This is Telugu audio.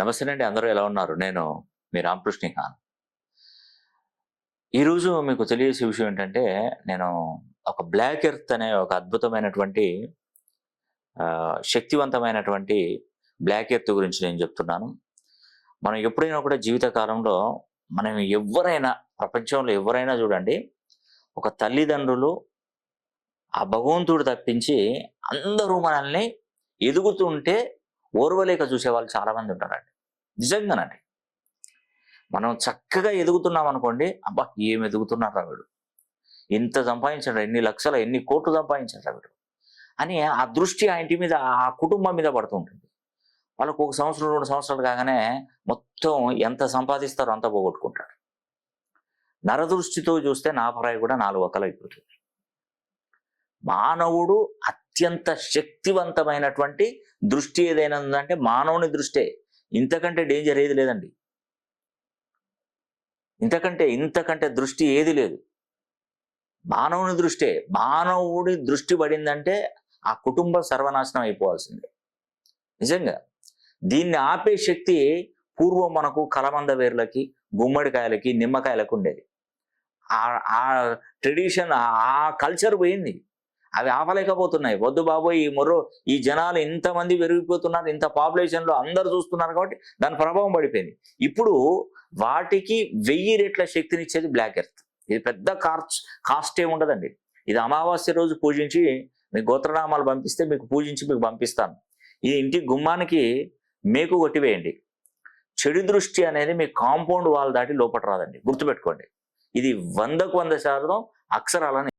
నమస్తే అండి అందరూ ఎలా ఉన్నారు? నేను మీ రామకృష్ణ ఖాన్ ఈరోజు మీకు తెలియజేసే విషయం ఏంటంటే నేను ఒక బ్లాక్ ఎర్త్ అనే ఒక అద్భుతమైనటువంటి శక్తివంతమైనటువంటి బ్లాక్ ఎర్త్ గురించి నేను చెప్తున్నాను. మనం ఎప్పుడైనా కూడా జీవిత కాలంలో మనం ఎవరైనా ప్రపంచంలో ఎవరైనా చూడండి ఒక తల్లిదండ్రులు ఆ భగవంతుడు తప్పించి అందరూ మనల్ని ఎదుగుతుంటే ఓర్వలేక చూసే వాళ్ళు ఉంటారండి. నిజంగానండి. మనం చక్కగా ఎదుగుతున్నాం అనుకోండి అబ్బా! ఏం ఎదుగుతున్నారా వీడు? ఇంత సంపాదించాడు ఎన్ని లక్షల ఎన్ని కోట్లు సంపాదించాడు వీడు? అని ఆ దృష్టి ఆ ఇంటి మీద ఆ కుటుంబం మీద పడుతుంటుంది వాళ్ళకు ఒక సంవత్సరం రెండు సంవత్సరాలు కాగానే మొత్తం ఎంత సంపాదిస్తారో అంత పోగొట్టుకుంటారు. నరదృష్టితో చూస్తే నాపరాయి కూడా నాలుగు ఒక్కలు అయిపోతుంది. మానవుడు అత్యంత శక్తివంతమైనటువంటి దృష్టి ఏదైనా ఉందంటే మానవుని దృష్టే. ఇంతకంటే డేంజర్ ఏది లేదండి. ఇంతకంటే ఇంతకంటే దృష్టి ఏది లేదు. మానవుని దృష్టే. మానవుడి దృష్టి పడిందంటే ఆ కుటుంబం సర్వనాశనం అయిపోవాల్సిందే. నిజంగా దీన్ని ఆపే శక్తి పూర్వం మనకు కలమంద వేర్లకి గుమ్మడికాయలకి నిమ్మకాయలకు ఉండేది. ఆ ఆ ట్రెడిషన్ ఆ కల్చర్ పోయింది. అవి ఆపలేకపోతున్నాయి. వద్దు బాబోయ్ ఈ మొర్రో ఈ జనాలు ఇంతమంది పెరిగిపోతున్నారు ఇంత పాపులేషన్లో లో అందరు చూస్తున్నారు కాబట్టి దాని ప్రభావం పడిపోయింది. ఇప్పుడు వాటికి వెయ్యి రెట్ల శక్తినిచ్చేది బ్లాక్ ఎర్త్ ఇది పెద్ద కార్చ్ కాస్ట్ ఏమి ఉండదండి. ఇది అమావాస్య రోజు పూజించి మీ గోత్రనామాలు పంపిస్తే మీకు పూజించి మీకు పంపిస్తాను. ఈ ఇంటి గుమ్మానికి మేకు కొట్టివేయండి. చెడు దృష్టి అనేది మీ కాంపౌండ్ వాల్ దాటి లోపట రాదండి. గుర్తుపెట్టుకోండి. ఇది వందకు వంద శాతం అక్షరాలని